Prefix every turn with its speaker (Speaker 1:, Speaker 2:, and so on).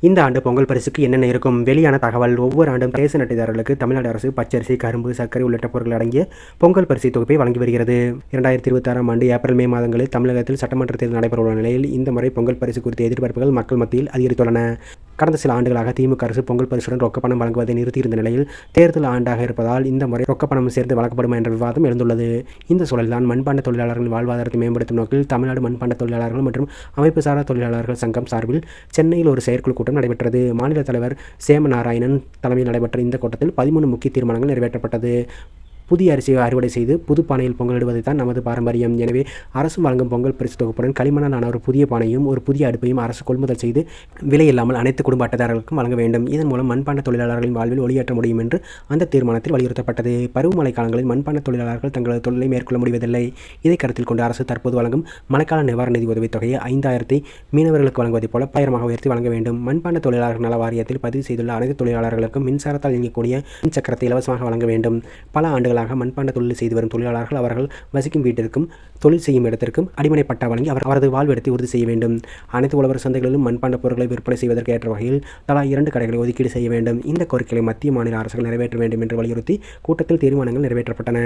Speaker 1: இந்த ஆண்டு பொங்கல் பரிசுக்கு என்னென்ன இருக்கும்? வெளியான தகவல். ஒவ்வொரு ஆண்டும் ரேசன் அட்டைதாரர்களுக்கு தமிழ்நாடு அரசு பச்சரிசி கரும்பு சர்க்கரை உள்ளிட்ட பொருட்கள் அடங்கிய பொங்கல் பரிசு தொகுப்பை வழங்கி வருகிறது. இரண்டாயிரத்தி இருபத்தாறாம் ஆண்டு ஏப்ரல் மே மாதங்களில் தமிழகத்தில் சட்டமன்ற தேர்தல் நடைபெறவுள்ள நிலையில் இந்த முறை பொங்கல் பரிசு குறித்த எதிர்பார்ப்புகள் மக்கள் மத்தியில் அதிகரித்துள்ளன. கடந்த சில ஆண்டுகளாக திமுக அரசு பொங்கல் பரிசுடன் ரொக்கப்பணம் வழங்குவதை நிறுத்தியிருந்த நிலையில் தேர்தல் ஆண்டாக இருப்பதால் இந்த முறை ரொக்கப்பணம் சேர்ந்து வழங்கப்படும் என்ற விவாதம் எழுந்துள்ளது. இந்த சூழல்தான் மண்பாண்ட தொழிலாளர்களின் வாழ்வாதாரத்தை மேம்படுத்தும் நோக்கில் தமிழ்நாடு மண்பாண்ட தொழிலாளர்கள் மற்றும் அமைப்பு சாரா தொழிலாளர்கள் சங்கம் சார்பில் சென்னையில் ஒரு செயற்குழு கூட்டம் நடைபெற்றது. மாநில தலைவர் சேம நாராயணன் தலைமையில் நடைபெற்ற இந்த கூட்டத்தில் பதிமூணு முக்கிய தீர்மானங்கள் நிறைவேற்றப்பட்டது. புதிய அரிசியை அறுவடை செய்து புது பானையில் பொங்கலிடுவது தான் நமது பாரம்பரியம். எனவே அரசு வழங்கும் பொங்கல் பரிசு தொகுப்புடன் களிமண்ணான ஒரு புதிய பானையும் ஒரு புதிய அடுப்பையும் அரசு கொள்முதல் செய்து விலை இல்லாமல் அனைத்து குடும்ப அட்டைதாரர்களுக்கும் வழங்க வேண்டும். இதன் மூலம் மண்பாண்ட தொழிலாளர்களின் வாழ்வில் ஒளியேற்ற முடியும் என்று அந்த தீர்மானத்தில் வலியுறுத்தப்பட்டது. பருவமழை காலங்களில் மண்பாண்ட தொழிலாளர்கள் தங்களது தொழிலை மேற்கொள்ள முடிவதில்லை. இதை கருத்தில் கொண்டு அரசு தற்போது வழங்கும் மழைக்கால நிவாரண நிதி உதவித் தொகையை ஐந்தாயிரத்தை மீனவர்களுக்கு வழங்குவதைப் போல பயிரமாக உயர்த்தி வழங்க வேண்டும். மண்பாண்ட தொழிலாளர்கள் நல வாரியத்தில் பதிவு செய்துள்ள அனைத்து தொழிலாளர்களுக்கும் மின்சாரத்தால் இயங்கக்கூடிய மின் சக்கரத்தை இலவசமாக வழங்க வேண்டும். பல ஆண்டுகள் ஆண்டுகளாக மண்பாண்ட தொழில் செய்து வரும் தொழிலாளர்கள் அவர்கள் வசிக்கும் வீட்டிற்கும் தொழில் செய்யும் இடத்திற்கும் அடிமனை பட்டா வழங்கி அவர் அவரது வாழ்விடத்தை உறுதி செய்ய வேண்டும். அனைத்து உழவர் சந்தைகளிலும் மண்பாண்ட பொருட்களை விற்பனை செய்வதற்கு ஏற்ற வகையில் தலா இரண்டு கடைகளை ஒதுக்கீடு செய்ய வேண்டும். இந்த கோரிக்கைகளை மத்திய மாநில அரசுகள் நிறைவேற்ற வேண்டும் என்று வலியுறுத்தி கூட்டத்தில் தீர்மானங்கள் நிறைவேற்றப்பட்டன.